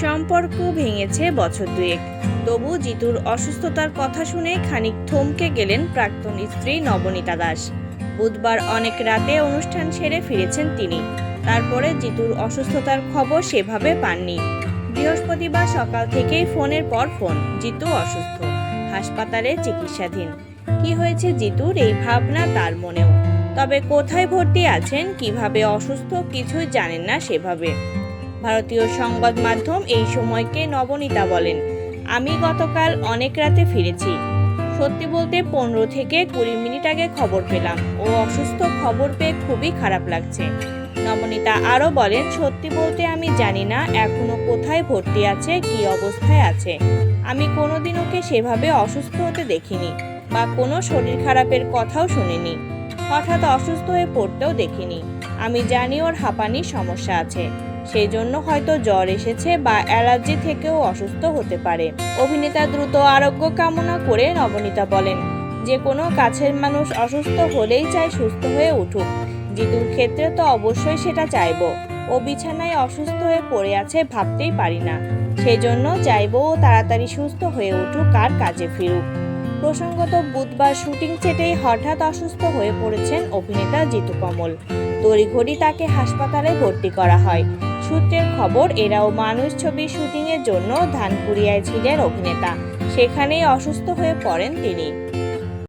সম্পর্ক ভেঙেছে বছর দুয়েক। তবু জিতুর অসুস্থতার কথা শুনে খানিক থমকে গেলেন প্রাক্তন স্ত্রী নবনীতা দাস। বুধবার অনেক রাতে অনুষ্ঠান সেরে ফিরেছেন তিনি। তারপরে জিতুর অসুস্থতার খবর সেভাবে পাননি। বৃহস্পতিবার সকাল থেকেই ফোনের পর ফোন, জিতু অসুস্থ, হাসপাতালে চিকিৎসাধীন। কি হয়েছে জিতুর এই ভাবনা তার মনেও। তবে কোথায় ভর্তি আছেন, কীভাবে অসুস্থ কিছুই জানেন না সেভাবে। ভারতীয় সংবাদ মাধ্যম এই সময়কে নবনীতা বলেন। আমি গতকাল অনেক রাতে ফিরেছি। সত্যি বলতে পনেরো থেকে কুড়ি মিনিট আগে খবর পেলাম ও অসুস্থ খবর পেয়ে খুবই খারাপ লাগছে। নবনীতা আরও বলেন, সত্যি বলতে আমি জানি না এখনও কোথায় ভর্তি আছে, কি অবস্থায় আছে। আমি কোনোদিন ওকে সেভাবে অসুস্থ হতে দেখিনি বা কোনো শরীর খারাপের কথাও শুনিনি। হঠাৎ অসুস্থ হয়ে পড়তেও দেখিনি। আমি জানি ওর হাঁপানির সমস্যা আছে। সেই জন্য হয়তো জ্বর এসেছে বা অ্যালার্জি থেকেও অসুস্থ হতে পারে। অভিনেতা দ্রুত আরোগ্য কামনা করে নবনীতা বলেন, যে কোনো কাছের মানুষ অসুস্থ হলেই চায় সুস্থ হয়ে উঠুক। জিতুর ক্ষেত্রে তো অবশ্যই সেটা চাইব। ও বিছানায় অসুস্থ হয়ে পড়ে আছে ভাবতেই পারি না। সেজন্য চাইব ও তাড়াতাড়ি সুস্থ হয়ে উঠুক আর কাজে ফিরুক। প্রসঙ্গত বুধবার শুটিং সেটেই হঠাৎ অসুস্থ হয়ে পড়েছেন অভিনেতা জিতু কমল। তড়িঘড়ি তাকে হাসপাতালে ভর্তি করা হয়। সূত্রের খবর, এরাও মানুষ ছবির শুটিংয়ের জন্য ধানকুড়িয়ায় ছিলেন অভিনেতা। সেখানেই অসুস্থ হয়ে পড়েন তিনি।